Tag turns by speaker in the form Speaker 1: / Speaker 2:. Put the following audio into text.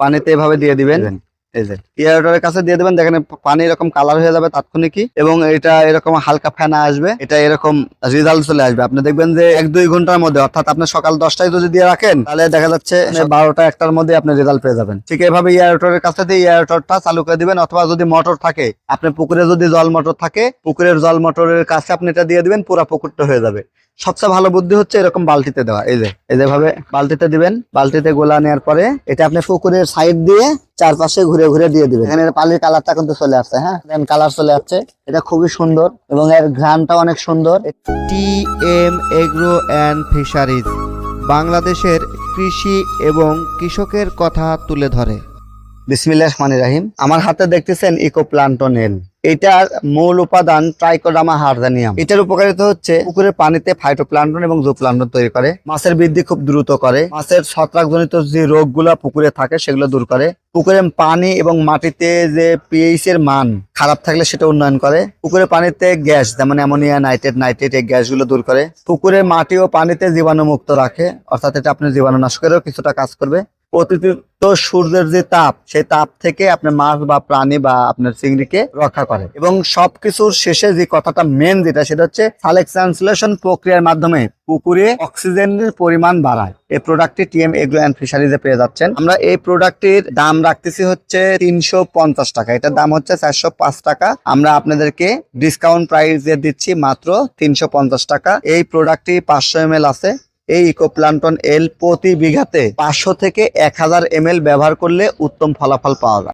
Speaker 1: পানিতে এভাবে দিয়ে দিবেন। এয়ারটারের কাছে দিয়ে দেবেন। দেখেন পানি এরকম কালার হয়ে যাবে তাৎক্ষণিকই এবং এটা এরকম হালকা ফেনা আসবে। এটা এরকম রেজাল্ট চলে আসবে। আপনি দেখবেন যে এক দুই ঘণ্টার মধ্যে অর্থাৎ আপনি সকাল দশটায় যদি দিয়ে রাখেন তাহলে দেখা যাচ্ছে বারোটা একটার মধ্যে আপনি রেজাল্ট পেয়ে যাবেন। ঠিক এভাবে এয়ারটরের কাছে দিয়ে এয়ারটরটা চালু করে দিবেন। অথবা যদি মোটর থাকে আপনি পুকুরে যদি জল মোটর থাকে পুকুরের জল মোটরের কাছে আপনি এটা দিয়ে দিবেন পুরো পুকুরটা হয়ে যাবে। সবচেয়ে ভালো বুদ্ধি হচ্ছে এরকম বালতিতে দেওয়া। এই যে, এই যেভাবে বালতিতে দিবেন, বালতিতে গোলা নেওয়ার পরে এটা আপনি পুকুরের সাইড দিয়ে চারপাশে ঘুরে ঘুরে দিয়ে দিবেন। এখানে পালির কালারটা কিন্তু চলে আসছে হ্যাঁ? দেন কালার চলে আসছে। এটা খুবই সুন্দর এবং এর ঘ্রাণটা অনেক সুন্দর।
Speaker 2: T M agro and fisheries বাংলাদেশের কৃষি এবং কৃষকের কথা তুলে ধরে।
Speaker 1: বিসমিল্লাহ রহমানির রাহিম। আমার হাতে দেখতেছেন ইকো প্লান্টনেল এটার মূল উপাদান ট্রাইকোডামা হারজানিয়াম। এটার উপকারিতা হচ্ছে পুকুরের পানিতে ফাইটোপ্লান্টন এবং জুপ্লান্টন তৈরি করে। মাছের বৃদ্ধি খুব দ্রুত করে। মাছের ছত্রাকজনিত যে রোগগুলা পুকুরে থাকে সেগুলো দূর করে। পুকুরে পানি এবং মাটিতে যে পিএইচ এর মান খারাপ থাকলে সেটা উন্নয়ন করে। পুকুরে পানিতে গ্যাস, যেমন অ্যামোনিয়া, নাইট্রেট নাইট্রেট এই গ্যাসগুলো দূর করে। পুকুরে মাটি ও পানিতে জীবাণুমুক্ত রাখে। অর্থাৎ এটা আপনার জীবাণুনাশকেরও কিছুটা কাজ করবে। অতিরিক্ত সূর্যের যে তাপ, সেই তাপ থেকে আপনার মাছ বা প্রাণী বা আপনার চিংড়িকে রক্ষা করে। এবং সবকিছুর শেষে যে কথাটা মেন যেটা, সেটা হচ্ছে সালেক সালেকশন প্রক্রিয়ার মাধ্যমে পুকুরে অক্সিজেনের পরিমাণ বাড়ায়। এই প্রোডাক্টটি টিএম এগ্রো অ্যান্ড ফিশারিজে পেয়ে যাচ্ছেন। আমরা এই প্রোডাক্টটির দাম রাখতেছি হচ্ছে তিনশো পঞ্চাশ টাকা। এটার দাম হচ্ছে চারশো পাঁচ টাকা। আমরা আপনাদেরকে ডিসকাউন্ট প্রাইসে দিচ্ছি মাত্র তিনশো পঞ্চাশ টাকা। এই প্রোডাক্টটি পাঁচশো এম আছে। এই ইকো ইকোপ্লান্টন এল প্রতি বিঘাতে পাঁচশো থেকে এক হাজার এম ব্যবহার করলে উত্তম ফলাফল পাওয়া যায়।